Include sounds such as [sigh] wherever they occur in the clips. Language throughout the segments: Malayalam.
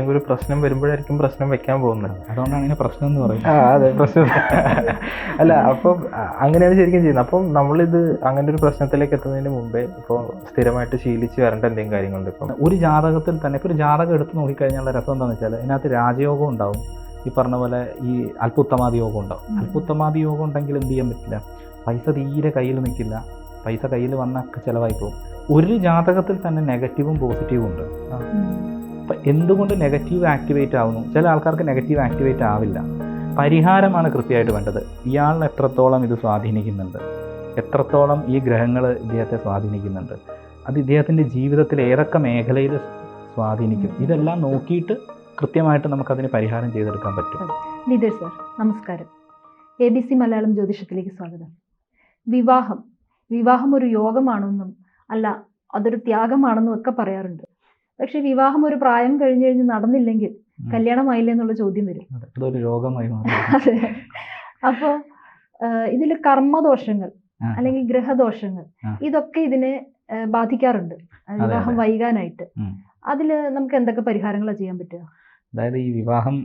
ഒരു പ്രശ്നം വരുമ്പോഴായിരിക്കും പ്രശ്നം വെക്കാൻ പോകുന്നത്. അതുകൊണ്ടാണ് അങ്ങനെ പ്രശ്നം എന്ന് പറയുന്നത്. ആ അതെ പ്രശ്നം. അല്ല അപ്പം അങ്ങനെയാണ് ശരിക്കും ചെയ്യുന്നത്. അപ്പം നമ്മളിത് അങ്ങനെ ഒരു പ്രശ്നത്തിലേക്ക് എത്തുന്നതിന് മുമ്പേ ഇപ്പോൾ സ്ഥിരമായിട്ട് ശീലിച്ച് വരേണ്ട എന്തെങ്കിലും കാര്യങ്ങളുണ്ട് ഇപ്പം? ഒരു ജാതകത്തിൽ തന്നെ ഇപ്പോൾ ഒരു ജാതകം എടുത്ത് നോക്കിക്കഴിഞ്ഞാൽ രസം എന്താണെന്ന് വെച്ചാൽ ഇതിനകത്ത് രാജയോഗം ഉണ്ടാവും. ഈ പറഞ്ഞ പോലെ ഈ അൽപ്പുത്തമാതി യോഗം ഉണ്ടാവും. അത്ഭുത്തമാതി അൽപ്പുത്തമാതി യോഗം ഉണ്ടെങ്കിൽ എന്ത് ചെയ്യാൻ പറ്റില്ല? പൈസ തീരെ കയ്യിൽ നിൽക്കില്ല. പൈസ കയ്യിൽ വന്നൊക്കെ ചിലവായി പോകും. ഒരു ജാതകത്തിൽ തന്നെ നെഗറ്റീവും പോസിറ്റീവും ഉണ്ട്. അപ്പം എന്തുകൊണ്ട് നെഗറ്റീവ് ആക്ടിവേറ്റ് ആവുന്നു? ചില ആൾക്കാർക്ക് നെഗറ്റീവ് ആക്ടിവേറ്റ് ആവില്ല. പരിഹാരമാണ് കൃത്യമായിട്ട് വേണ്ടത്. ഇയാളിനെ എത്രത്തോളം ഇത് സ്വാധീനിക്കുന്നുണ്ട്? എത്രത്തോളം ഈ ഗ്രഹങ്ങൾ ഇദ്ദേഹത്തെ സ്വാധീനിക്കുന്നുണ്ട്? അത് ഇദ്ദേഹത്തിന്റെ ജീവിതത്തിൽ ഏതൊക്കെ മേഖലയിൽ സ്വാധീനിക്കും? ഇതെല്ലാം നോക്കിയിട്ട് കൃത്യമായിട്ട് നമുക്കതിന് പരിഹാരം ചെയ്തെടുക്കാൻ പറ്റും. നിതേഷ് സർ നമസ്കാരം. എ ബി സി മലയാളം ജ്യോതിഷത്തിലേക്ക് സ്വാഗതം. വിവാഹം. വിവാഹം ഒരു യോഗമാണെന്നും അല്ല അതൊരു ത്യാഗമാണെന്നും ഒക്കെ പറയാറുണ്ട്. പക്ഷെ വിവാഹം ഒരു പ്രായം കഴിഞ്ഞു കഴിഞ്ഞ് നടന്നില്ലെങ്കിൽ കല്യാണമായില്ല എന്നുള്ള ചോദ്യം വരും. അതെ, അതൊരു രോഗമായി അതെ. അപ്പോൾ ഇതിൽ കർമ്മദോഷങ്ങൾ അല്ലെങ്കിൽ ഗ്രഹദോഷങ്ങൾ ഇതൊക്കെ ഇതിനെ ബാധിക്കാറുണ്ട്. വിവാഹം വൈകാനായിട്ട്. അതിൽ അതിൽ നമുക്ക് എന്തൊക്കെ പരിഹാരങ്ങളാണ് ചെയ്യാൻ പറ്റുക? അതായത് ഈ വിവാഹം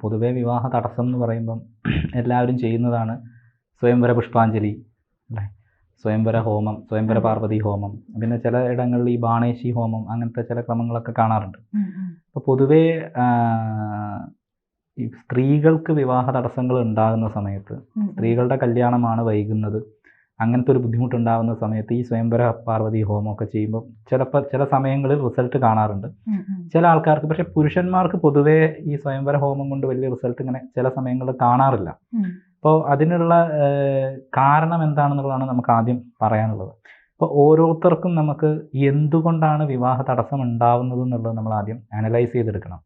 പൊതുവേ വിവാഹ തടസ്സം എന്ന് പറയുമ്പം എല്ലാവരും ചെയ്യുന്നതാണ് സ്വയംവര പുഷ്പാഞ്ജലി അല്ലേ? സ്വയംവര ഹോമം സ്വയംവര പാർവതി ഹോമം പിന്നെ ചില ഇടങ്ങളിൽ ഈ ബാണേശി ഹോമം അങ്ങനത്തെ ചില ക്രമങ്ങളൊക്കെ കാണാറുണ്ട്. അപ്പോൾ പൊതുവേ ഈ സ്ത്രീകൾക്ക് വിവാഹ തടസ്സങ്ങൾ ഉണ്ടാകുന്ന സമയത്ത് സ്ത്രീകളുടെ കല്യാണമാണ് വൈകുന്നത്. അങ്ങനത്തെ ഒരു ബുദ്ധിമുട്ടുണ്ടാകുന്ന സമയത്ത് ഈ സ്വയംവര പാർവതി ഹോമം ഒക്കെ ചെയ്യുമ്പോൾ ചിലപ്പോൾ ചില സമയങ്ങളിൽ റിസൾട്ട് കാണാറുണ്ട്. ചില ആൾക്കാർക്ക് പക്ഷെ പുരുഷന്മാർക്ക് പൊതുവേ ഈ സ്വയംവര ഹോമം കൊണ്ട് വലിയ റിസൾട്ട് ഇങ്ങനെ ചില സമയങ്ങളിൽ കാണാറില്ല. അപ്പോൾ അതിനുള്ള കാരണം എന്താണെന്നുള്ളതാണ് നമുക്ക് ആദ്യം പറയാനുള്ളത്. അപ്പോൾ ഓരോരുത്തർക്കും നമുക്ക് എന്തുകൊണ്ടാണ് വിവാഹ തടസ്സം ഉണ്ടാവുന്നത് എന്നുള്ളത് നമ്മൾ ആദ്യം അനലൈസ് ചെയ്തെടുക്കണം.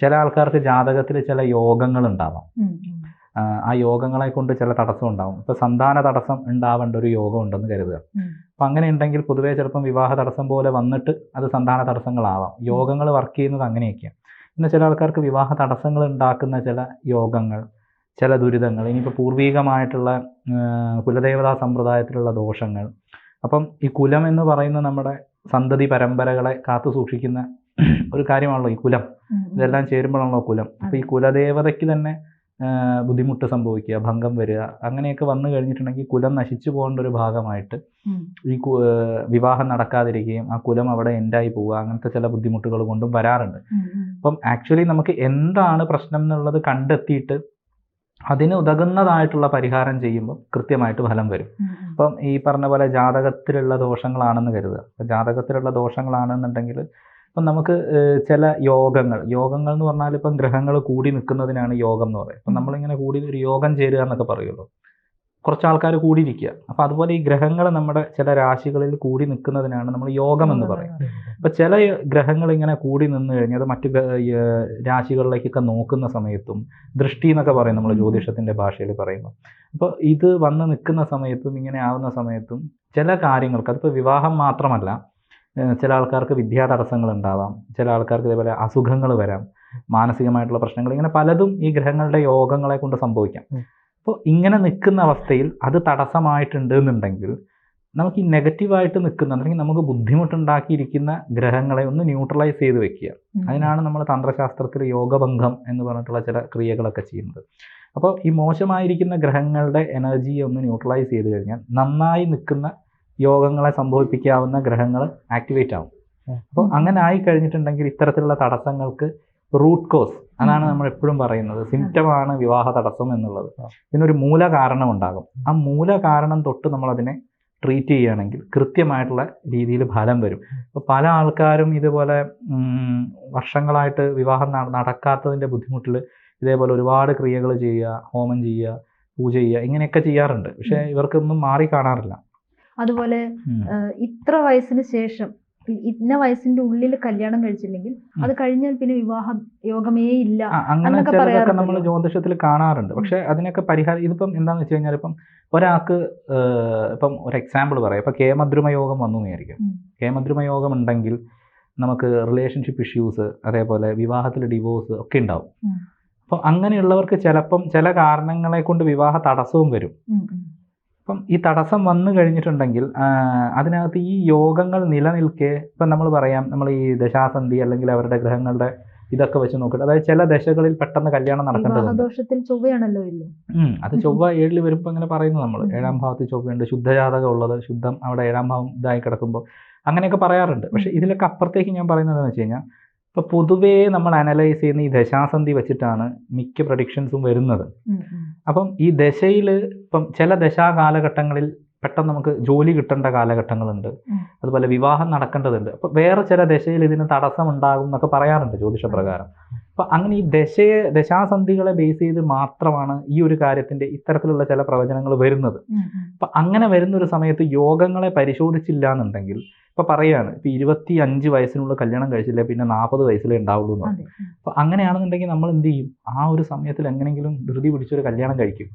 ചില ആൾക്കാർക്ക് ജാതകത്തിൽ ചില യോഗങ്ങൾ ഉണ്ടാവാം. ആ, യോഗങ്ങളെ കൊണ്ട് ചില തടസ്സം ഉണ്ടാവും. ഇപ്പോൾ സന്താന തടസ്സം ഉണ്ടാവേണ്ട ഒരു യോഗം ഉണ്ടെന്ന് കരുതുക. അപ്പം അങ്ങനെ ഉണ്ടെങ്കിൽ പൊതുവേ ചിലപ്പം വിവാഹ തടസ്സം പോലെ വന്നിട്ട് അത് സന്താന തടസ്സങ്ങളാവാം. യോഗങ്ങൾ വർക്ക് ചെയ്യുന്നത് അങ്ങനെയൊക്കെയാണ്. പിന്നെ ചില ആൾക്കാർക്ക് വിവാഹ തടസ്സങ്ങൾ ഉണ്ടാക്കുന്ന ചില യോഗങ്ങൾ ചില ദുരിതങ്ങൾ ഇനിയിപ്പോൾ പൂർവീകമായിട്ടുള്ള കുലദേവതാ സമ്പ്രദായത്തിലുള്ള ദോഷങ്ങൾ. അപ്പം ഈ കുലം എന്ന് പറയുന്ന നമ്മുടെ സന്തതി പരമ്പരകളെ കാത്തു സൂക്ഷിക്കുന്ന ഒരു കാര്യമാണല്ലോ ഈ കുലം. ഇതെല്ലാം ചേരുമ്പോഴാണല്ലോ കുലം. അപ്പോൾ ഈ കുലദേവതയ്ക്ക് തന്നെ ബുദ്ധിമുട്ട് സംഭവിക്കുക ഭംഗം വരിക അങ്ങനെയൊക്കെ വന്നു കഴിഞ്ഞിട്ടുണ്ടെങ്കിൽ കുലം നശിച്ചു പോകേണ്ട ഒരു ഭാഗമായിട്ട് ഈ വിവാഹം നടക്കാതിരിക്കുകയും ആ കുലം അവിടെ എൻഡായി പോവുക അങ്ങനത്തെ ചില ബുദ്ധിമുട്ടുകൾ കൊണ്ടും വരാറുണ്ട്. അപ്പം ആക്ച്വലി നമുക്ക് എന്താണ് പ്രശ്നം എന്നുള്ളത് കണ്ടെത്തിയിട്ട് അതിന് ഉതകുന്നതായിട്ടുള്ള പരിഹാരം ചെയ്യുമ്പോൾ കൃത്യമായിട്ട് ഫലം വരും. അപ്പം ഈ പറഞ്ഞ പോലെ ജാതകത്തിലുള്ള ദോഷങ്ങളാണെന്ന് കരുതുക. അപ്പം ജാതകത്തിലുള്ള ദോഷങ്ങളാണെന്നുണ്ടെങ്കിൽ ഇപ്പം നമുക്ക് ചില യോഗങ്ങൾ യോഗങ്ങൾ എന്ന് പറഞ്ഞാൽ ഇപ്പം ഗ്രഹങ്ങൾ കൂടി നിൽക്കുന്നതിനാണ് യോഗം എന്ന് പറയുന്നത് ഇപ്പം. നമ്മളിങ്ങനെ കൂടി ഒരു യോഗം ചേരുക എന്നൊക്കെ പറയുമല്ലോ കുറച്ച് ആൾക്കാർ കൂടിയിരിക്കുക. അപ്പം അതുപോലെ ഈ ഗ്രഹങ്ങൾ നമ്മുടെ ചില രാശികളിൽ കൂടി നിൽക്കുന്നതിനാണ് നമ്മൾ യോഗം എന്ന് പറയും അപ്പോൾ ചില ഗ്രഹങ്ങൾ ഇങ്ങനെ കൂടി നിന്ന് കഴിഞ്ഞാൽ അത് മറ്റു രാശികളിലേക്കൊക്കെ നോക്കുന്ന സമയത്തും ദൃഷ്ടി എന്നൊക്കെ പറയും നമ്മൾ. ജ്യോതിഷത്തിന്റെ ഭാഷയിൽ പറയുമ്പോൾ. അപ്പോൾ ഇത് വന്ന് നിൽക്കുന്ന സമയത്തും ഇങ്ങനെ ആവുന്ന സമയത്തും ചില കാര്യങ്ങൾക്ക് അതിപ്പോൾ വിവാഹം മാത്രമല്ല ചില ആൾക്കാർക്ക് വിദ്യാ തടസ്സങ്ങൾ ഉണ്ടാവാം ചില ആൾക്കാർക്ക് ഇതേപോലെ അസുഖങ്ങൾ വരാം മാനസികമായിട്ടുള്ള പ്രശ്നങ്ങൾ ഇങ്ങനെ പലതും ഈ ഗ്രഹങ്ങളുടെ യോഗങ്ങളെ കൊണ്ട് സംഭവിക്കാം. അപ്പോൾ ഇങ്ങനെ നിൽക്കുന്ന അവസ്ഥയിൽ അത് തടസ്സമായിട്ടുണ്ട് എന്നുണ്ടെങ്കിൽ നമുക്ക് ഈ നെഗറ്റീവായിട്ട് നിൽക്കുന്ന അല്ലെങ്കിൽ നമുക്ക് ബുദ്ധിമുട്ടുണ്ടാക്കിയിരിക്കുന്ന ഗ്രഹങ്ങളെ ഒന്ന് ന്യൂട്രലൈസ് ചെയ്ത് വെക്കുക. അതിനാണ് നമ്മൾ തന്ത്രശാസ്ത്രത്തിൽ യോഗഭംഗം എന്ന് പറഞ്ഞിട്ടുള്ള ചില ക്രിയകളൊക്കെ ചെയ്യുന്നത്. അപ്പോൾ ഈ മോശമായിരിക്കുന്ന ഗ്രഹങ്ങളുടെ എനർജിയെ ഒന്ന് ന്യൂട്രലൈസ് ചെയ്ത് കഴിഞ്ഞാൽ നന്നായി നിൽക്കുന്ന യോഗങ്ങളെ സംഭവിപ്പിക്കാവുന്ന ഗ്രഹങ്ങൾ ആക്ടിവേറ്റ് ആവും. അപ്പോൾ അങ്ങനെ ആയി കഴിഞ്ഞിട്ടുണ്ടെങ്കിൽ ഇത്തരത്തിലുള്ള തടസ്സങ്ങൾക്ക് റൂട്ട് കോസ് അതാണ് നമ്മൾ എപ്പോഴും പറയുന്നത്. സിംറ്റമാണ് വിവാഹ തടസ്സം എന്നുള്ളത്. ഇതിനൊരു മൂല കാരണം ഉണ്ടാകും. ആ മൂല കാരണം തൊട്ട് നമ്മളതിനെ ട്രീറ്റ് ചെയ്യുകയാണെങ്കിൽ കൃത്യമായിട്ടുള്ള രീതിയിൽ ഫലം വരും. അപ്പോൾ പല ആൾക്കാരും ഇതുപോലെ വർഷങ്ങളായിട്ട് വിവാഹം നട- നടക്കാത്തതിന്റെ ബുദ്ധിമുട്ടിൽ ഇതേപോലെ ഒരുപാട് ക്രിയകൾ ചെയ്യുക ഹോമം ചെയ്യുക പൂജ ചെയ്യുക ഇങ്ങനെയൊക്കെ ചെയ്യാറുണ്ട്. പക്ഷേ ഇവർക്കൊന്നും മാറി കാണാറില്ല. അതുപോലെ ഇത്ര വയസ്സിന് ശേഷം ഇന്ന വയസ്സിന്റെ ഉള്ളിൽ കല്യാണം കഴിച്ചില്ലെങ്കിൽ അത് കഴിഞ്ഞാൽ പിന്നെ വിവാഹ യോഗമേ ഇല്ല അങ്ങനെ ചിലതൊക്കെ നമ്മൾ ജ്യോതിഷത്തിൽ കാണാറുണ്ട്. പക്ഷെ അതിനൊക്കെ പരിഹാരം ഇതിപ്പം എന്താണെന്ന് വെച്ച് കഴിഞ്ഞാൽ ഇപ്പം ഒരാൾക്ക് ഇപ്പം ഒരു എക്സാമ്പിൾ പറയാം. ഇപ്പം കേമദ്രുമ യോഗം വന്നു വിചാരിക്കും. കേമദ്രുമ യോഗം ഉണ്ടെങ്കിൽ നമുക്ക് റിലേഷൻഷിപ്പ് ഇഷ്യൂസ് അതേപോലെ വിവാഹത്തിൽ ഡിവോഴ്സ് ഒക്കെ ഉണ്ടാവും. അപ്പോൾ അങ്ങനെയുള്ളവർക്ക് ചിലപ്പം ചില കാരണങ്ങളെ കൊണ്ട് വിവാഹ തടസ്സവും വരും. അപ്പം ഈ തടസ്സം വന്നു കഴിഞ്ഞിട്ടുണ്ടെങ്കിൽ അതിനകത്ത് ഈ യോഗങ്ങൾ നിലനിൽക്കെ ഇപ്പം നമ്മൾ പറയാം നമ്മൾ ഈ ദശാസന്ധി അല്ലെങ്കിൽ അവരുടെ ഗ്രഹങ്ങളുടെ ഇതൊക്കെ വെച്ച് നോക്കിയിട്ട് അതായത് ചില ദശകളിൽ പെട്ടെന്ന് കല്യാണം നടക്കേണ്ടതുണ്ട് ദോഷത്തിൽ ചൊവ്വയാണല്ലോ ഇല്ല അത് ചൊവ്വ ഏഴിൽ വരുമ്പോൾ അങ്ങനെ പറയുന്നു നമ്മൾ. ഏഴാം ഭാവത്തിൽ ചൊവ്വയുണ്ട് ശുദ്ധജാതകം ഉള്ളത് ശുദ്ധം അവിടെ ഏഴാം ഭാവം ഇതായി കിടക്കുമ്പോൾ അങ്ങനെയൊക്കെ പറയാറുണ്ട് പക്ഷേ. ഇതിലൊക്കെ അപ്പുറത്തേക്ക് ഞാൻ പറയുന്നത് എന്താണെന്ന് വെച്ച് കഴിഞ്ഞാൽ ഇപ്പോൾ പൊതുവേ നമ്മൾ അനലൈസ് ചെയ്യുന്ന ഈ ദശാസന്ധി വെച്ചിട്ടാണ് മിക്ക പ്രഡിക്ഷൻസും വരുന്നത്. അപ്പം ഈ ദശയിൽ ഇപ്പം ചില ദശാ കാലഘട്ടങ്ങളിൽ പെട്ടെന്ന് നമുക്ക് ജോലി കിട്ടേണ്ട കാലഘട്ടങ്ങളുണ്ട്. അതുപോലെ വിവാഹം നടക്കേണ്ടതുണ്ട്. അപ്പോൾ വേറെ ചില ദശയിൽ ഇതിന് തടസ്സം ഉണ്ടാകും എന്നൊക്കെ പറയാറുണ്ട് ജ്യോതിഷ പ്രകാരം അപ്പം അങ്ങനെ ഈ ദശയെ ദശാസന്ധികളെ ബേസ് ചെയ്ത് മാത്രമാണ് ഈ ഒരു കാര്യത്തിന്റെ ഇത്തരത്തിലുള്ള ചില പ്രവചനങ്ങൾ വരുന്നത്. അപ്പം അങ്ങനെ വരുന്ന ഒരു സമയത്ത് യോഗങ്ങളെ പരിശോധിച്ചില്ല എന്നുണ്ടെങ്കിൽ ഇപ്പം പറയാണ് ഇപ്പൊ ഇരുപത്തി അഞ്ച് വയസ്സിനുള്ള കല്യാണം കഴിച്ചില്ല പിന്നെ നാൽപ്പത് വയസ്സിലേ ഉണ്ടാവുള്ളൂ എന്ന് പറയും. അപ്പോൾ അങ്ങനെയാണെന്നുണ്ടെങ്കിൽ നമ്മൾ എന്ത് ചെയ്യും? ആ ഒരു സമയത്തിൽ എങ്ങനെയെങ്കിലും ധൃതി പിടിച്ചൊരു കല്യാണം കഴിക്കും.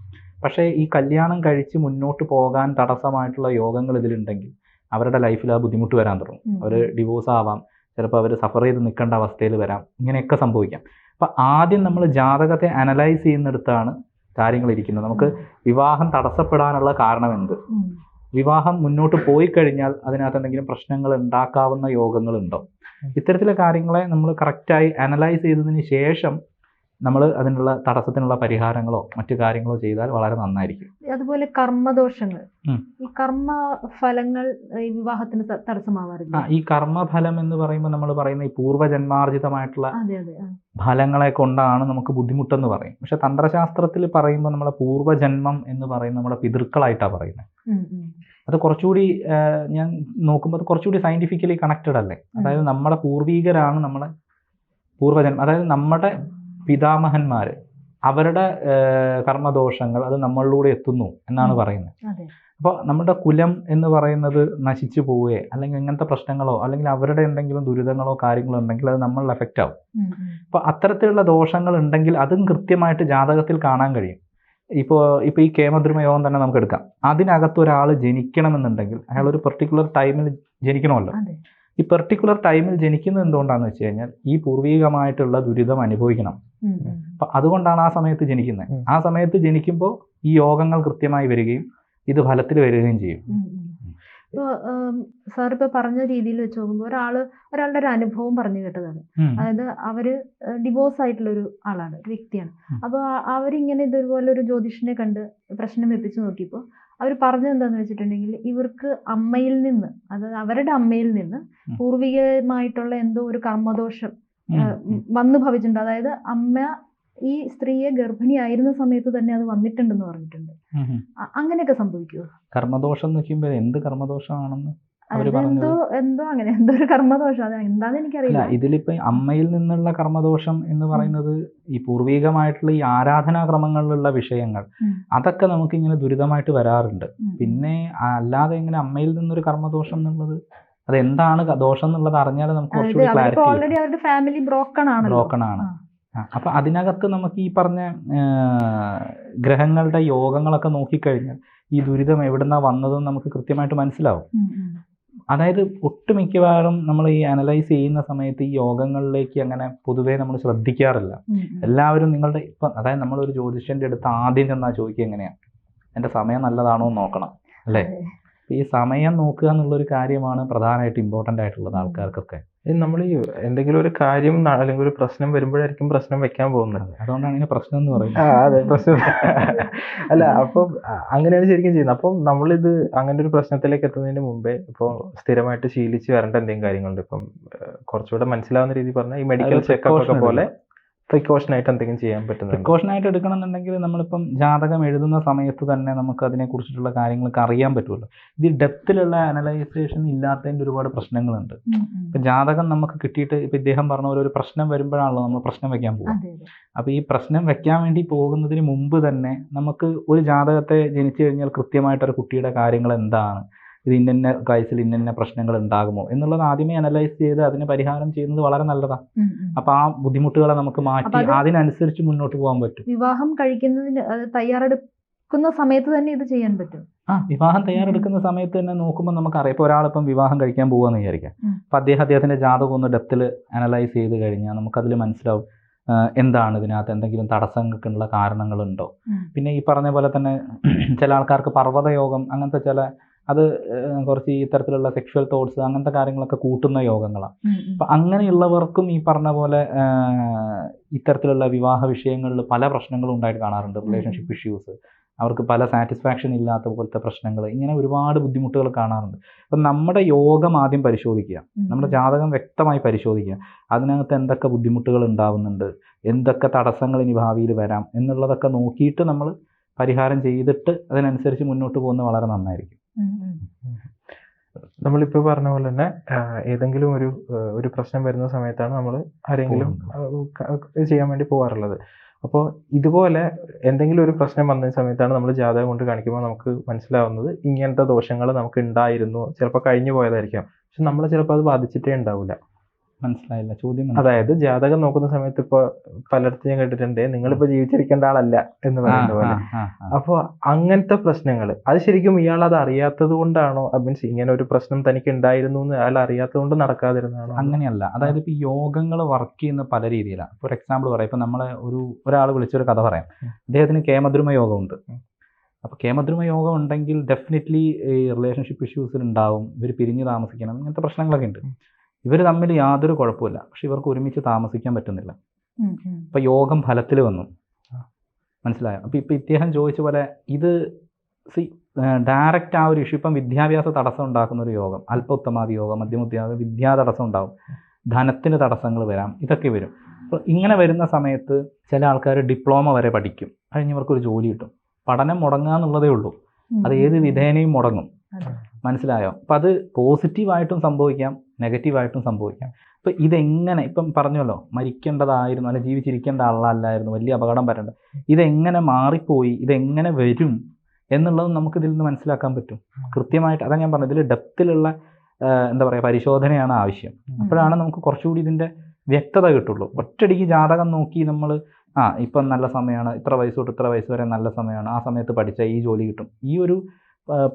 പക്ഷേ ഈ കല്യാണം കഴിച്ച് മുന്നോട്ട് പോകാൻ തടസ്സമായിട്ടുള്ള യോഗങ്ങൾ ഇതിലുണ്ടെങ്കിൽ അവരുടെ ലൈഫിൽ ആ ബുദ്ധിമുട്ട് വരാൻ തുടങ്ങും. അവർ ഡിവോഴ്സ് ആവാം ചിലപ്പോൾ അവർ സഫർ ചെയ്ത് നിൽക്കേണ്ട അവസ്ഥയിൽ വരാം ഇങ്ങനെയൊക്കെ സംഭവിക്കാം. അപ്പം ആദ്യം നമ്മൾ ജാതകത്തെ അനലൈസ് ചെയ്യുന്നിടത്താണ് കാര്യങ്ങൾ ഇരിക്കുന്നത്. നമുക്ക് വിവാഹം തടസ്സപ്പെടാനുള്ള കാരണം എന്ത്. വിവാഹം മുന്നോട്ട് പോയി കഴിഞ്ഞാൽ അതിനകത്ത് എന്തെങ്കിലും പ്രശ്നങ്ങൾ ഉണ്ടാക്കാവുന്ന യോഗങ്ങളുണ്ടോ? ഇത്തരത്തിലെ കാര്യങ്ങളെ നമ്മൾ കറക്റ്റായി അനലൈസ് ചെയ്തതിന് ശേഷം നമ്മൾ അതിനുള്ള തടസ്സത്തിനുള്ള പരിഹാരങ്ങളോ മറ്റു കാര്യങ്ങളോ ചെയ്താൽ വളരെ നന്നായിരിക്കും. അതുപോലെ കർമ്മദോഷങ്ങൾ. ഈ കർമ്മ ഫലങ്ങൾ ഈ വിവാഹത്തിന് തടസ്സമാവാറില്ല. ഈ കർമ്മഫലം എന്ന് പറയുമ്പോൾ നമ്മൾ പറയുന്ന ഈ പൂർവജന്മാർജിതമായിട്ടുള്ള ഫലങ്ങളെ കൊണ്ടാണ് നമുക്ക് ബുദ്ധിമുട്ടെന്ന് പറയും. പക്ഷെ തന്ത്രശാസ്ത്രത്തിൽ പറയുമ്പോൾ നമ്മളെ പൂർവജന്മം എന്ന് പറയുന്നത് നമ്മുടെ പിതൃക്കളായിട്ടാണ് പറയുന്നത്. അത് കുറച്ചുകൂടി ഞാൻ നോക്കുമ്പോൾ അത് കുറച്ചുകൂടി സയന്റിഫിക്കലി കണക്റ്റഡ് അല്ലേ? അതായത് നമ്മുടെ പൂർവീകരാണ് നമ്മളെ പൂർവജന്മം. അതായത് നമ്മുടെ പിതാമഹന്മാർ അവരുടെ കർമ്മദോഷങ്ങൾ അത് നമ്മളിലൂടെ എത്തുന്നു എന്നാണ് പറയുന്നത്. അപ്പോൾ നമ്മുടെ കുലം എന്ന് പറയുന്നത് നശിച്ചു പോവുകയോ അല്ലെങ്കിൽ ഇങ്ങനത്തെ പ്രശ്നങ്ങളോ അല്ലെങ്കിൽ അവരുടെ എന്തെങ്കിലും ദുരിതങ്ങളോ കാര്യങ്ങളോ ഉണ്ടെങ്കിൽ അത് നമ്മളിൽ എഫക്റ്റ് ആവും. അപ്പോൾ അത്തരത്തിലുള്ള ദോഷങ്ങൾ ഉണ്ടെങ്കിൽ അതും കൃത്യമായിട്ട് ജാതകത്തിൽ കാണാൻ കഴിയും. ഇപ്പോൾ ഇപ്പോൾ ഈ കേമദ്രുമ യോഗം തന്നെ നമുക്ക് എടുക്കാം. അതിനകത്ത് ഒരാൾ ജനിക്കണമെന്നുണ്ടെങ്കിൽ അയാൾ ഒരു പെർട്ടിക്കുലർ ടൈമിൽ ജനിക്കണമല്ലോ. ഈ പെർട്ടിക്കുലർ ടൈമിൽ ജനിക്കുന്നത് എന്തുകൊണ്ടാണെന്ന് വെച്ച് കഴിഞ്ഞാൽ ഈ പൂർവികമായിട്ടുള്ള ദുരിതം അനുഭവിക്കണം. അപ്പം അതുകൊണ്ടാണ് ആ സമയത്ത് ജനിക്കുന്നത്. ആ സമയത്ത് ജനിക്കുമ്പോൾ ഈ യോഗങ്ങൾ കൃത്യമായി വരികയും ഇത് ഫലത്തിൽ വരികയും ചെയ്യും. ഉം, ഉം. ഇപ്പൊ സാർ ഇപ്പൊ പറഞ്ഞ രീതിയിൽ വെച്ച് നോക്കുമ്പോൾ ഒരാൾ ഒരാളുടെ ഒരു അനുഭവം പറഞ്ഞു കേട്ടതാണ്. അതായത് അവർ ഡിവോഴ്സ് ആയിട്ടുള്ള ഒരു ആളാണ് ഒരു വ്യക്തിയാണ്. അപ്പൊ അപ്പോൾ അവരിങ്ങനെ ഇതുപോലെ ഒരു ജ്യോതിഷനെ കണ്ട് പ്രശ്നം എത്തിച്ചു നോക്കിയപ്പോൾ അവർ പറഞ്ഞത് എന്താന്ന് വെച്ചിട്ടുണ്ടെങ്കിൽ ഇവർക്ക് അമ്മയിൽ നിന്ന് അതായത് അവരുടെ അമ്മയിൽ നിന്ന്. പൂർവികമായിട്ടുള്ള എന്തോ ഒരു കർമ്മദോഷം. വന്നു ഭവിച്ചിട്ടുണ്ട്. അതായത് അമ്മ ഈ സ്ത്രീയെ ഗർഭിണിയായിരുന്ന സമയത്ത് തന്നെ അത് വന്നിട്ടുണ്ടെന്ന് പറഞ്ഞിട്ടുണ്ട്. അങ്ങനെയൊക്കെ സംഭവിക്കുമോ കർമ്മദോഷം എന്ന് വെക്കുമ്പോൾ എന്ത് കർമ്മദോഷമാണെന്ന്? അതെന്തോ എന്തോ അങ്ങനെ എന്തോ ഒരു കർമ്മദോഷം. അത് എന്താന്ന് എനിക്കറിയില്ല. ഇതിലിപ്പോ അമ്മയിൽ നിന്നുള്ള കർമ്മദോഷം എന്ന് പറയുന്നത് ഈ പൂർവീകമായിട്ടുള്ള ഈ ആരാധനാക്രമങ്ങളിലുള്ള വിഷയങ്ങൾ. അതൊക്കെ നമുക്ക് ഇങ്ങനെ ദുരിതമായിട്ട് വരാറുണ്ട്. പിന്നെ അല്ലാതെ ഇങ്ങനെ അമ്മയിൽ നിന്നൊരു കർമ്മദോഷം എന്നുള്ളത് അത് എന്താണ് ദോഷം എന്നുള്ളത് അറിഞ്ഞാൽ നമുക്ക് കുറച്ചുകൂടി ക്ലാരിറ്റി ഫാമിലി ബ്രോക്കൺ ആണ്. ബ്രോക്കൺ ആണ് അപ്പൊ അതിനകത്ത് നമുക്ക് ഈ പറഞ്ഞ ഗ്രഹങ്ങളുടെ യോഗങ്ങളൊക്കെ നോക്കിക്കഴിഞ്ഞാൽ ഈ ദുരിതം എവിടുന്നാ വന്നതെന്ന് നമുക്ക് കൃത്യമായിട്ട് മനസ്സിലാവും. അതായത് ഒട്ടുമിക്കവാറും നമ്മൾ ഈ അനലൈസ് ചെയ്യുന്ന സമയത്ത് ഈ യോഗങ്ങളിലേക്ക് അങ്ങനെ പൊതുവേ നമ്മൾ ശ്രദ്ധിക്കാറില്ല. എല്ലാവരും നിങ്ങളുടെ ഇപ്പം അതായത് നമ്മളൊരു ജ്യോതിഷന്റെ അടുത്ത് ആദ്യം ചെന്നാൽ ചോദിക്കുക എങ്ങനെയാണ് എന്റെ സമയം നല്ലതാണോ എന്ന് നോക്കണം അല്ലേ? ഈ സമയം നോക്കുക എന്നുള്ളൊരു കാര്യമാണ് പ്രധാനമായിട്ട് ഇമ്പോർട്ടന്റ് ആയിട്ടുള്ളത് ആൾക്കാർക്കൊക്കെ. നമ്മൾ ഈ എന്തെങ്കിലും ഒരു കാര്യം അല്ലെങ്കിൽ ഒരു പ്രശ്നം വരുമ്പോഴായിരിക്കും പ്രശ്നം വെക്കാൻ പോകുന്നത്. അതുകൊണ്ടാണ് ഇതിന് പ്രശ്നം എന്ന് പറയുന്നത്. ആ അതെ പ്രശ്നം. അല്ല അപ്പം അങ്ങനെയാണ് ശരിക്കും ചെയ്യുന്നത്. അപ്പം നമ്മളിത് അങ്ങനെ ഒരു പ്രശ്നത്തിലേക്ക് എത്തുന്നതിന് മുമ്പേ ഇപ്പോൾ സ്ഥിരമായിട്ട് ശീലിച്ച് വരേണ്ട എന്തെങ്കിലും കാര്യങ്ങളുണ്ട്. ഇപ്പം കുറച്ചുകൂടെ മനസ്സിലാവുന്ന രീതി പറഞ്ഞാൽ ഈ മെഡിക്കൽ ചെക്കപ്പ് ഒക്കെ പോലെ പ്രിക്കോഷൻ ആയിട്ട് എന്തെങ്കിലും ചെയ്യാൻ പറ്റുന്നത് പ്രിക്കോഷൻ ആയിട്ട് എടുക്കണമെന്നുണ്ടെങ്കിൽ നമ്മളിപ്പം ജാതകം എഴുതുന്ന സമയത്ത് തന്നെ നമുക്ക് അതിനെക്കുറിച്ചിട്ടുള്ള കാര്യങ്ങളൊക്കെ അറിയാൻ പറ്റുമല്ലോ. ഇത് ഡെപ്തിലുള്ള അനലൈസേഷൻ ഇല്ലാത്തതിന്റെ ഒരുപാട് പ്രശ്നങ്ങളുണ്ട്. ഇപ്പം ജാതകം നമുക്ക് കിട്ടിയിട്ട് ഇപ്പം ഇദ്ദേഹം പറഞ്ഞ പോലെ ഒരു പ്രശ്നം വരുമ്പോഴാണല്ലോ നമ്മൾ പ്രശ്നം വെക്കാൻ പോകുന്നത് അതെ അതെ. അപ്പോൾ ഈ പ്രശ്നം വെക്കാൻ വേണ്ടി പോകുന്നതിന് മുമ്പ് തന്നെ നമുക്ക് ഒരു ജാതകത്തെ ജനിച്ചു കഴിഞ്ഞാൽ കൃത്യമായിട്ടൊരു കുട്ടിയുടെ കാര്യങ്ങൾ എന്താണ്? ഇത് ഇന്ന വയസ്സിൽ ഇന്ന പ്രശ്നങ്ങൾ ഉണ്ടാകുമോ എന്നുള്ളത് ആദ്യമേ അനലൈസ് ചെയ്ത് അതിന് പരിഹാരം ചെയ്യുന്നത് വളരെ നല്ലതാണ് അപ്പോൾ ആ ബുദ്ധിമുട്ടുകളെ നമുക്ക് മാറ്റി അത് അതിനനുസരിച്ച് മുന്നോട്ട് പോകാൻ പറ്റും. വിവാഹം കഴിക്കുന്നതിന് തയ്യാറെടുക്കുന്ന സമയത്ത് തന്നെ ഇത് ചെയ്യാൻ പറ്റും. ആ വിവാഹം തയ്യാറെടുക്കുന്ന സമയത്ത് തന്നെ നോക്കുമ്പോൾ നമുക്ക് നമുക്കറിയാം. ഇപ്പോൾ ഒരാളിപ്പം വിവാഹം കഴിക്കാൻ പോകുകയെന്ന് വിചാരിക്കാം. അപ്പം അദ്ദേഹം അദ്ദേഹത്തിന്റെ ജാതകം ഒന്ന് ഡെപ്തിൽ അനലൈസ് ചെയ്ത് കഴിഞ്ഞാൽ നമുക്കതിൽ മനസ്സിലാവും എന്താണ് ഇതിനകത്ത് എന്തെങ്കിലും തടസ്സങ്ങൾക്കുള്ള കാരണങ്ങളുണ്ടോ. പിന്നെ ഈ പറഞ്ഞ പോലെ തന്നെ ചില ആൾക്കാർക്ക് പർവതയോഗം അങ്ങനത്തെ ചില അത് കുറച്ച് ഈ തരത്തിലുള്ള സെക്ഷൽ തോട്ട്സ് അങ്ങനത്തെ കാര്യങ്ങളൊക്കെ കൂട്ടുന്ന യോഗങ്ങളാണ്. അപ്പം അങ്ങനെയുള്ളവർക്കും ഈ പറഞ്ഞ പോലെ ഇത്തരത്തിലുള്ള വിവാഹ വിഷയങ്ങളിൽ പല പ്രശ്നങ്ങളും ഉണ്ടായിട്ട് കാണാറുണ്ട്. റിലേഷൻഷിപ്പ് ഇഷ്യൂസ് അവർക്ക് പല സാറ്റിസ്ഫാക്ഷൻ ഇല്ലാത്ത പോലത്തെ പ്രശ്നങ്ങൾ. ഇങ്ങനെ ഒരുപാട് ബുദ്ധിമുട്ടുകൾ കാണാറുണ്ട്. അപ്പം നമ്മുടെ യോഗം ആദ്യം പരിശോധിക്കുക. നമ്മുടെ ജാതകം വ്യക്തമായി പരിശോധിക്കുക. അതിനകത്ത് എന്തൊക്കെ ബുദ്ധിമുട്ടുകൾ ഉണ്ടാവുന്നുണ്ട്? എന്തൊക്കെ തടസ്സങ്ങൾ ഇനി ഭാവിയിൽ വരാം? എന്നുള്ളതൊക്കെ നോക്കിയിട്ട് നമ്മൾ പരിഹാരം ചെയ്തിട്ട് അതിനനുസരിച്ച് മുന്നോട്ട് പോകുന്നത് വളരെ നന്നായിരിക്കും. നമ്മളിപ്പോൾ പറഞ്ഞ പോലെ തന്നെ ഏതെങ്കിലും ഒരു ഒരു പ്രശ്നം വരുന്ന സമയത്താണ് നമ്മൾ ആരെങ്കിലും ചെയ്യാൻ വേണ്ടി പോകാറുള്ളത് അപ്പോൾ ഇതുപോലെ എന്തെങ്കിലും ഒരു പ്രശ്നം വന്ന സമയത്താണ് നമ്മൾ ജാതകം കൊണ്ട് കാണിക്കുമ്പോൾ നമുക്ക് മനസ്സിലാവുന്നത് ഇങ്ങനത്തെ ദോഷങ്ങൾ നമുക്ക് ഉണ്ടായിരുന്നു. ചിലപ്പോൾ കഴിഞ്ഞു പോയതായിരിക്കാം. പക്ഷെ നമ്മളെ ചിലപ്പോൾ അത് ബാധിച്ചിട്ടേ ഉണ്ടാവില്ല മനസ്സിലായില്ല ചോദ്യം അതായത് ജാതകം നോക്കുന്ന സമയത്ത് ഇപ്പൊ പലയിടത്തും ഞാൻ കേട്ടിട്ടുണ്ട് നിങ്ങളിപ്പോ ജീവിച്ചിരിക്കേണ്ട ആളല്ല എന്ന് പറയുന്നത് പറയുന്ന പോലെ. അപ്പോൾ അങ്ങനത്തെ പ്രശ്നങ്ങൾ അത് ശരിക്കും ഇയാൾ അത് അറിയാത്തത് കൊണ്ടാണോ? മീൻസ് ഇങ്ങനെ ഒരു പ്രശ്നം തനിക്ക് ഉണ്ടായിരുന്നു എന്ന് അയാൾ അറിയാത്തത് കൊണ്ട് നടക്കാതിരുന്നതാണോ? അങ്ങനെയല്ല അതായത് ഇപ്പൊ യോഗങ്ങൾ വർക്ക് ചെയ്യുന്ന പല രീതിയിലാണ്. ഫോർ എക്സാമ്പിൾ പറയാം ഇപ്പൊ നമ്മളെ ഒരു ഒരാൾ വിളിച്ചൊരു കഥ പറയാം. അദ്ദേഹത്തിന് കേമദ്രുമ യോഗമുണ്ട്. ഉണ്ട് അപ്പോൾ കേമദ്രുമ യോഗം ഉണ്ടെങ്കിൽ ഡെഫിനറ്റ്ലി ഈ റിലേഷൻഷിപ്പ് ഇഷ്യൂസിൽ ഉണ്ടാവും ഇവർ പിരിഞ്ഞ് താമസിക്കണം ഇങ്ങനത്തെ പ്രശ്നങ്ങളൊക്കെ ഉണ്ട്. ഇവർ തമ്മിൽ യാതൊരു കുഴപ്പമില്ല പക്ഷെ ഇവർക്ക് ഒരുമിച്ച് താമസിക്കാൻ പറ്റുന്നില്ല. ഇപ്പം യോഗം ഫലത്തിൽ വന്നു. മനസ്സിലായോ? അപ്പോൾ ഇപ്പം ഇദ്ദേഹം ചോദിച്ച പോലെ ഇത് സി ഡയറക്റ്റ് ആ ഒരു ഇഷ്യൂ ഇപ്പം വിദ്യാഭ്യാസ തടസ്സം ഉണ്ടാക്കുന്ന ഒരു യോഗം. അല്പ അല്പോത്തമാതി യോഗം മധ്യമോദ്യാസം വിദ്യാ തടസ്സം ഉണ്ടാവും. ധനത്തിന് തടസ്സങ്ങൾ വരാം. ഇതൊക്കെ വരും. അപ്പോൾ ഇങ്ങനെ വരുന്ന സമയത്ത് ചില ആൾക്കാർ ഡിപ്ലോമ വരെ പഠിക്കും. കഴിഞ്ഞവർക്കൊരു ജോലി കിട്ടും. പഠനം മുടങ്ങുക എന്നുള്ളതേ ഉള്ളൂ അത് ഏത്. വിധേനയും മുടങ്ങും. മനസ്സിലായോ? അപ്പം അത് പോസിറ്റീവായിട്ടും സംഭവിക്കാം നെഗറ്റീവായിട്ടും സംഭവിക്കാം. ഇപ്പം ഇതെങ്ങനെ ഇപ്പം പറഞ്ഞല്ലോ മരിക്കേണ്ടതായിരുന്നു അല്ലെ ജീവിച്ചിരിക്കേണ്ട ആളല്ലായിരുന്നു വലിയ അപകടം വരേണ്ട. ഇതെങ്ങനെ മാറിപ്പോയി ഇതെങ്ങനെ വരും എന്നുള്ളത് നമുക്ക് ഇതിൽ നിന്ന് മനസ്സിലാക്കാൻ പറ്റും. കൃത്യമായിട്ട് അതാ ഞാൻ പറഞ്ഞത് ഇതിൽ ഡെപ്തിലുള്ള എന്താ പറയുക പരിശോധനയാണ് ആവശ്യം. അപ്പോഴാണ് നമുക്ക് കുറച്ചുകൂടി ഇതിന്റെ വ്യക്തത കിട്ടുള്ളൂ. ഒറ്റടിക്ക് ജാതകം നോക്കി നമ്മൾ ആ ഇപ്പം നല്ല സമയമാണ് ഇത്ര വയസ്സ് തൊട്ട് ഇത്ര വയസ്സ് വരെ നല്ല സമയമാണ് ആ സമയത്ത് പഠിച്ചാൽ ഈ ജോലി കിട്ടും. ഈ ഒരു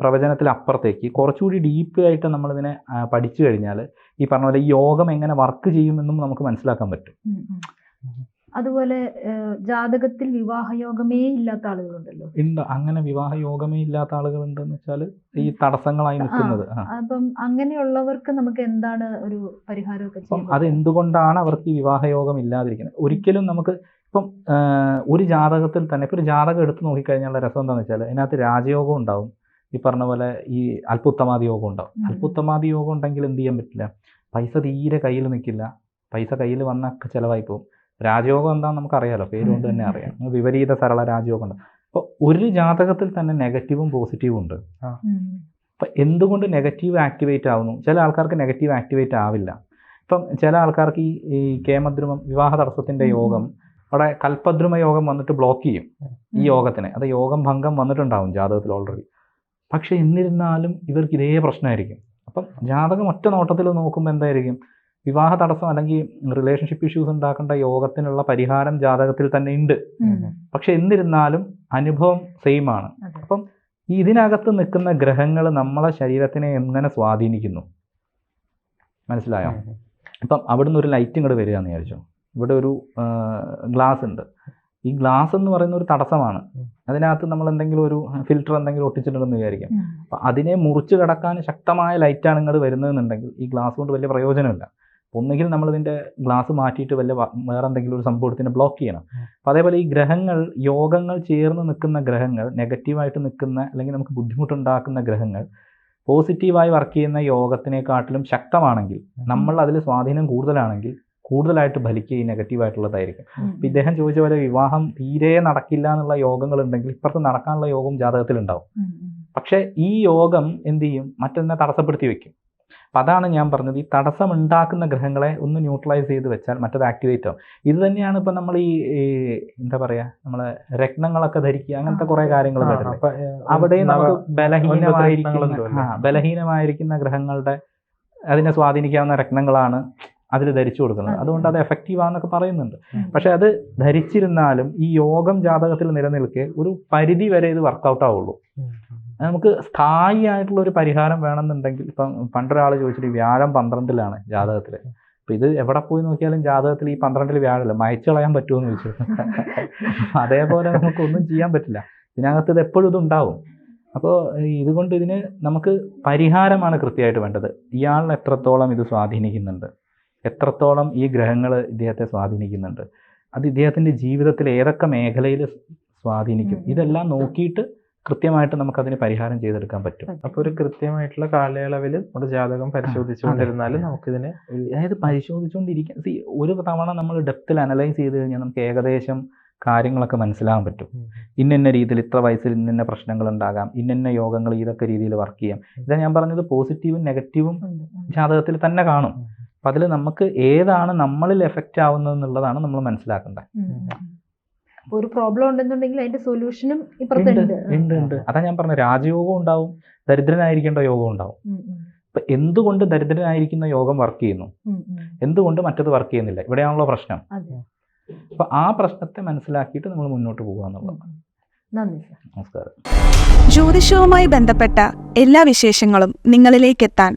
പ്രവചനത്തിലപ്പുറത്തേക്ക് കുറച്ചുകൂടി ഡീപ്പ് ആയിട്ട് നമ്മളിതിനെ പഠിച്ചു കഴിഞ്ഞാൽ ഈ പറഞ്ഞ പോലെ ഈ യോഗം എങ്ങനെ വർക്ക് ചെയ്യുമെന്നും നമുക്ക് മനസ്സിലാക്കാൻ പറ്റും. അതുപോലെ ജാതകത്തിൽ വിവാഹ യോഗമേ ഇല്ലാത്ത ആളുകളുണ്ടല്ലോ. ഉണ്ട് അങ്ങനെ വിവാഹ യോഗമേ ഇല്ലാത്ത ആളുകളുണ്ടെന്ന് വെച്ചാൽ ഈ തടസ്സങ്ങളായി നിൽക്കുന്നത്. അപ്പം അങ്ങനെയുള്ളവർക്ക് നമുക്ക് എന്താണ് ഒരു പരിഹാരമൊക്കെ അപ്പം അത് എന്തുകൊണ്ടാണ് അവർക്ക് ഈ വിവാഹ യോഗം ഇല്ലാതിരിക്കുന്നത്? ഒരിക്കലും നമുക്ക് ഇപ്പം ഒരു ജാതകത്തിൽ തന്നെ ഇപ്പം ഒരു ജാതകം എടുത്ത് നോക്കിക്കഴിഞ്ഞാൽ രസം എന്താണെന്ന് വെച്ചാൽ അതിനകത്ത് രാജയോഗം ഉണ്ടാവും. ഈ പറഞ്ഞ പോലെ ഈ അത്ഭുത്തമാതി യോഗം ഉണ്ടാവും അത്ഭുത്തമാതി യോഗം ഉണ്ടെങ്കിൽ എന്ത് ചെയ്യാൻ പറ്റില്ല. പൈസ തീരെ കയ്യിൽ നിൽക്കില്ല. പൈസ കയ്യിൽ വന്നൊക്കെ ചിലവായി പോകും. രാജയോഗം എന്താണെന്ന് നമുക്കറിയാലോ. പേര് കൊണ്ട് തന്നെ അറിയാം. വിപരീത സരള രാജയോഗം ഉണ്ട്. അപ്പോൾ ഒരു ജാതകത്തിൽ തന്നെ നെഗറ്റീവും പോസിറ്റീവും ഉണ്ട്. അപ്പം എന്തുകൊണ്ട് നെഗറ്റീവ് ആക്ടിവേറ്റ് ആവുന്നു? ചില ആൾക്കാർക്ക് നെഗറ്റീവ് ആക്ടിവേറ്റ് ആവില്ല. ഇപ്പം ചില ആൾക്കാർക്ക് ഈ ഈ കേമദ്രുമം വിവാഹ തടസ്സത്തിന്റെ യോഗം അവിടെ കൽപ്പദ്രുമ യോഗം വന്നിട്ട് ബ്ലോക്ക് ചെയ്യും. ഈ യോഗത്തിനെ യോഗത്തിന്. അത് യോഗം ഭംഗം വന്നിട്ടുണ്ടാവും ജാതകത്തിൽ ഓൾറെഡി പക്ഷെ എന്നിരുന്നാലും ഇവർക്ക് ഇതേ പ്രശ്നമായിരിക്കും. അപ്പം ജാതകം ഒറ്റ നോട്ടത്തിൽ നോക്കുമ്പോൾ എന്തായിരിക്കും? വിവാഹ തടസ്സം അല്ലെങ്കിൽ റിലേഷൻഷിപ്പ് ഇഷ്യൂസ് ഉണ്ടാക്കേണ്ട യോഗത്തിനുള്ള പരിഹാരം ജാതകത്തിൽ തന്നെ ഉണ്ട്. പക്ഷെ എന്നിരുന്നാലും അനുഭവം സെയിം ആണ്. അപ്പം ഇതിനകത്ത് നിൽക്കുന്ന ഗ്രഹങ്ങൾ നമ്മളെ ശരീരത്തിനെ എങ്ങനെ സ്വാധീനിക്കുന്നു? മനസ്സിലായോ? ഇപ്പം അവിടുന്ന് ഒരു ലൈറ്റ് ഇങ്ങോട്ട് വരിക എന്ന് വിചാരിച്ചു? ഇവിടെ ഒരു ഗ്ലാസ് ഉണ്ട്. ഈ ഗ്ലാസ് എന്ന് പറയുന്ന ഒരു തടസ്സമാണ്. അതിനകത്ത് നമ്മൾ എന്തെങ്കിലും ഒരു ഫിൽറ്റർ എന്തെങ്കിലും ഒട്ടിച്ചിട്ടുണ്ടെന്ന് വിചാരിക്കാം. അപ്പൊ അതിനെ മുറിച്ച് കടക്കാൻ ശക്തമായ ലൈറ്റാണ് ഇങ്ങോട്ട് വരുന്നതെന്നുണ്ടെങ്കിൽ ഈ ഗ്ലാസ് കൊണ്ട് വലിയ പ്രയോജനമില്ല. ഒന്നുകിൽ നമ്മൾ ഇതിന്റെ ഗ്ലാസ് മാറ്റിയിട്ട് വല്ല വേറെ എന്തെങ്കിലും ഒരു സംഭവത്തിനെ ബ്ലോക്ക് ചെയ്യണം. അപ്പം അതേപോലെ ഈ ഗ്രഹങ്ങൾ യോഗങ്ങൾ ചേർന്ന് നിൽക്കുന്ന ഗ്രഹങ്ങൾ നെഗറ്റീവായിട്ട് നിൽക്കുന്ന അല്ലെങ്കിൽ നമുക്ക് ബുദ്ധിമുട്ടുണ്ടാക്കുന്ന ഗ്രഹങ്ങൾ പോസിറ്റീവായി വർക്ക് ചെയ്യുന്ന യോഗത്തിനെക്കാട്ടിലും ശക്തമാണെങ്കിൽ നമ്മൾ അതിൽ സ്വാധീനം കൂടുതലാണെങ്കിൽ കൂടുതലായിട്ട് ഫലിക്കുക ഈ നെഗറ്റീവായിട്ടുള്ളതായിരിക്കും. അപ്പം ഇദ്ദേഹം ചോദിച്ച പോലെ വിവാഹം തീരെ നടക്കില്ല എന്നുള്ള യോഗങ്ങൾ ഉണ്ടെങ്കിൽ ഇപ്പുറത്ത് നടക്കാനുള്ള യോഗം. ഉം. പക്ഷേ ഈ യോഗം എന്ത് ചെയ്യും? മറ്റൊന്നെ തടസ്സപ്പെടുത്തി വെക്കും. അപ്പം അതാണ് ഞാൻ പറഞ്ഞത്. ഈ തടസ്സം ഉണ്ടാക്കുന്ന ഗ്രഹങ്ങളെ ഒന്ന് ന്യൂട്രലൈസ് ചെയ്ത് വെച്ചാൽ മറ്റത് ആക്ടിവേറ്റ് ആവും. ഇത് തന്നെയാണ് ഇപ്പം നമ്മൾ ഈ എന്താ പറയുക നമ്മളെ രത്നങ്ങളൊക്കെ ധരിക്കുക അങ്ങനത്തെ കുറേ കാര്യങ്ങൾ അവിടെ നമുക്ക് ബലഹീനമായിരിക്കുന്ന. ബലഹീനമായിരിക്കുന്ന ഗ്രഹങ്ങളുടെ അതിനെ സ്വാധീനിക്കാവുന്ന രത്നങ്ങളാണ് അതിൽ ധരിച്ചു കൊടുക്കുന്നത്. അതുകൊണ്ട് അത് എഫക്റ്റീവ് ആണെന്നൊക്കെ പറയുന്നുണ്ട്. പക്ഷേ അത് ധരിച്ചിരുന്നാലും ഈ യോഗം ജാതകത്തിൽ നിലനിൽക്കെ ഒരു പരിധി വരെ ഇത് വർക്കൗട്ട് ആവുള്ളൂ. നമുക്ക് സ്ഥായി ആയിട്ടുള്ള ഒരു പരിഹാരം വേണമെന്നുണ്ടെങ്കിൽ ഇപ്പം പണ്ടൊരാൾ ചോദിച്ചിട്ട് ഈ വ്യാഴം പന്ത്രണ്ടിലാണ് ജാതകത്തിൽ അപ്പം ഇത് എവിടെ പോയി നോക്കിയാലും ജാതകത്തിൽ ഈ പന്ത്രണ്ടിൽ വ്യാഴമല്ല. മയച്ചു കളയാൻ പറ്റുമെന്ന് ചോദിച്ചു. [laughs] അതേപോലെ നമുക്കൊന്നും ചെയ്യാൻ പറ്റില്ല. ഇതിനകത്ത് ഇത് എപ്പോഴും ഇതുണ്ടാവും അപ്പോൾ ഇതുകൊണ്ട് ഇതിന് നമുക്ക് പരിഹാരമാണ് കൃത്യമായിട്ട് വേണ്ടത്. ഇയാളിനെ എത്രത്തോളം ഇത് സ്വാധീനിക്കുന്നുണ്ട്. എത്രത്തോളം ഈ ഗ്രഹങ്ങൾ ഇദ്ദേഹത്തെ സ്വാധീനിക്കുന്നുണ്ട്. അത് ഇദ്ദേഹത്തിന്റെ ജീവിതത്തിൽ ഏതൊക്കെ മേഖലയിൽ സ്വാധീനിക്കും. ഇതെല്ലാം നോക്കിയിട്ട് കൃത്യമായിട്ട് നമുക്കതിന് പരിഹാരം ചെയ്തെടുക്കാൻ പറ്റും. അപ്പോൾ ഒരു കൃത്യമായിട്ടുള്ള കാലയളവിൽ നമ്മുടെ ജാതകം പരിശോധിച്ചുകൊണ്ടിരുന്നാൽ നമുക്കിതിനെ അതായത് പരിശോധിച്ചുകൊണ്ടിരിക്കാൻ സി ഒരു തവണ നമ്മൾ ഡെപ്തിൽ അനലൈസ് ചെയ്ത് കഴിഞ്ഞാൽ നമുക്ക് ഏകദേശം കാര്യങ്ങളൊക്കെ മനസ്സിലാകാൻ പറ്റും. ഇന്നെന്ന രീതിയിൽ ഇത്ര വയസ്സിൽ ഇന്നിന്ന പ്രശ്നങ്ങൾ ഉണ്ടാകാം ഇന്നിന്ന യോഗങ്ങൾ ഇതൊക്കെ രീതിയിൽ വർക്ക് ചെയ്യാം. ഇതാ ഞാൻ പറഞ്ഞത് പോസിറ്റീവും നെഗറ്റീവും. ജാതകത്തിൽ തന്നെ കാണും. അപ്പം അതിൽ നമുക്ക് ഏതാണ് നമ്മളിൽ എഫക്റ്റ് ആവുന്നത് എന്നുള്ളതാണ് നമ്മൾ മനസ്സിലാക്കേണ്ടത്. ഒരു പ്രോബ്ലം ഉണ്ടെന്നുണ്ടെങ്കിൽ അതിന്റെ സൊല്യൂഷനും ഇപ്പുറത്തുണ്ട്. ഉണ്ട് ഉണ്ട് അതാ ഞാൻ പറഞ്ഞ രാജയോഗം ഉണ്ടാവും ദരിദ്രനായിരിക്കേണ്ട യോഗം ഉണ്ടാവും. അപ്പൊ ഇപ്പൊ എന്തുകൊണ്ട് ദരിദ്രനായിരിക്കുന്ന യോഗം വർക്ക് ചെയ്യുന്നു. എന്തുകൊണ്ട് മറ്റത് വർക്ക് ചെയ്യുന്നില്ല? ഇവിടെയാണല്ലോ പ്രശ്നം. അതെ. അപ്പൊ ആ പ്രശ്നത്തെ മനസ്സിലാക്കിയിട്ട് നമ്മൾ മുന്നോട്ട് പോകുക ഉം, എന്നുള്ളത് നന്ദി സർ. നമസ്കാരം. ജ്യോതിഷവുമായി ബന്ധപ്പെട്ട എല്ലാ വിശേഷങ്ങളും നിങ്ങളിലേക്കെത്താൻ